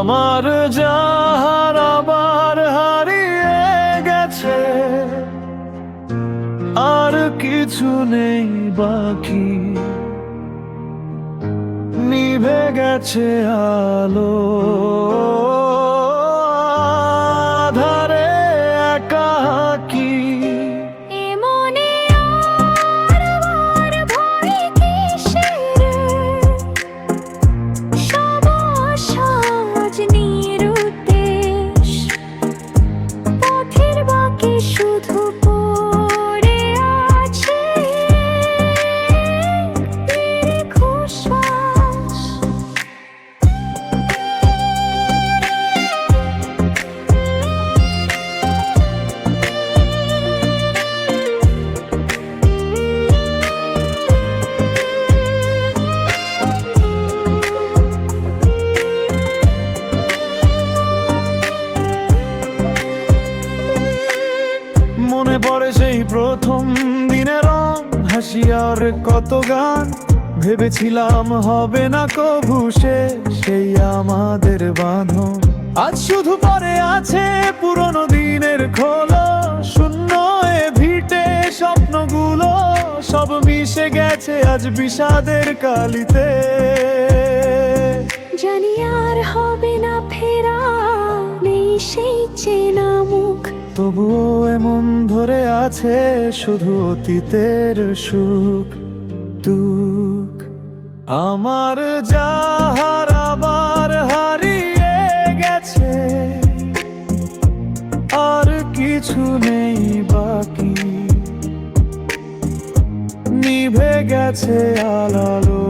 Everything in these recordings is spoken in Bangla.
আমার যাহার আবার হারিয়ে গেছে আর কিছু নেই বাকি। নিভে গেছে আলো। প্রথম দিনের রং হাসি আর কত গান, ভেবেছিলাম হবে না কভু সেই আমাদের বাঁধন। আজ শুধু পরে আছে পুরনো দিনের খোলো, শূন্য এ ভিটে স্বপ্নগুলো, সব মিশে গেছে আজ বিষাদের কালিতে। জানি আর হবে না ফেরা, নেই সেই চেনা তবুও এমন ধরে আছে শুধু অতীতের সুখ, দুঃখ। আমার যাহার আবার হারিয়ে গেছে, আর কিছু নেই বাকি। নিভে গেছে আলালো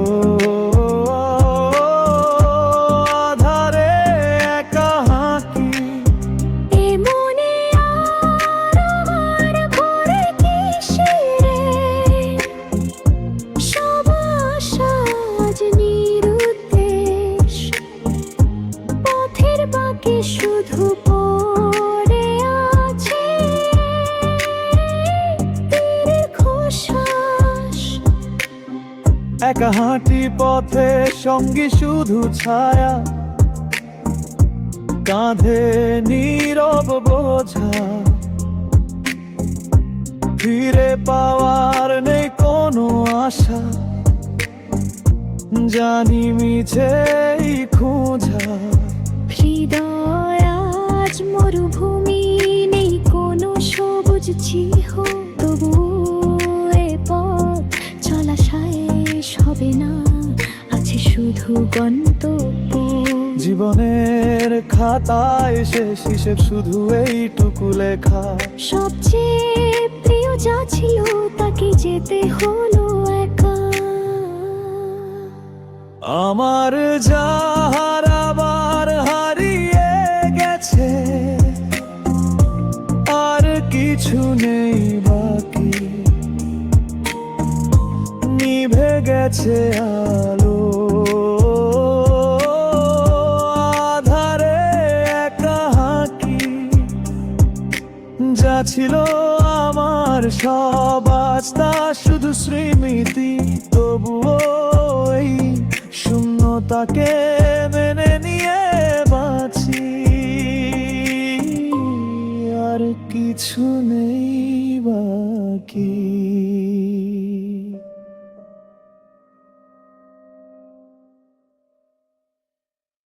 একা হাঁটি পথে সঙ্গী শুধু ছায়া। কাঁধে নীরব বোঝা। ফিরে পাওয়ার নেই কোনো আশা। জানি মিছেই খোঁজা। শেষ হবে না। আছে শুধু গন্তব্য। জীবনের খাতায় শেষ হিসেব শুধু এইটুকু লেখা। সবচেয়ে প্রিয় যা ছিল তাকে যেতে হলো একা। আমার যাহার আবার হারিয়ে গেছে আর কিছু নেই বাকি। গেছে আলো। আধারে একা হাঁকি, যা ছিল আমার সব আজ তা শুধু স্মৃতি। তবুও শূন্যতাকে মেনে নিয়ে বাঁচি। আর কিছু নেই বাকি।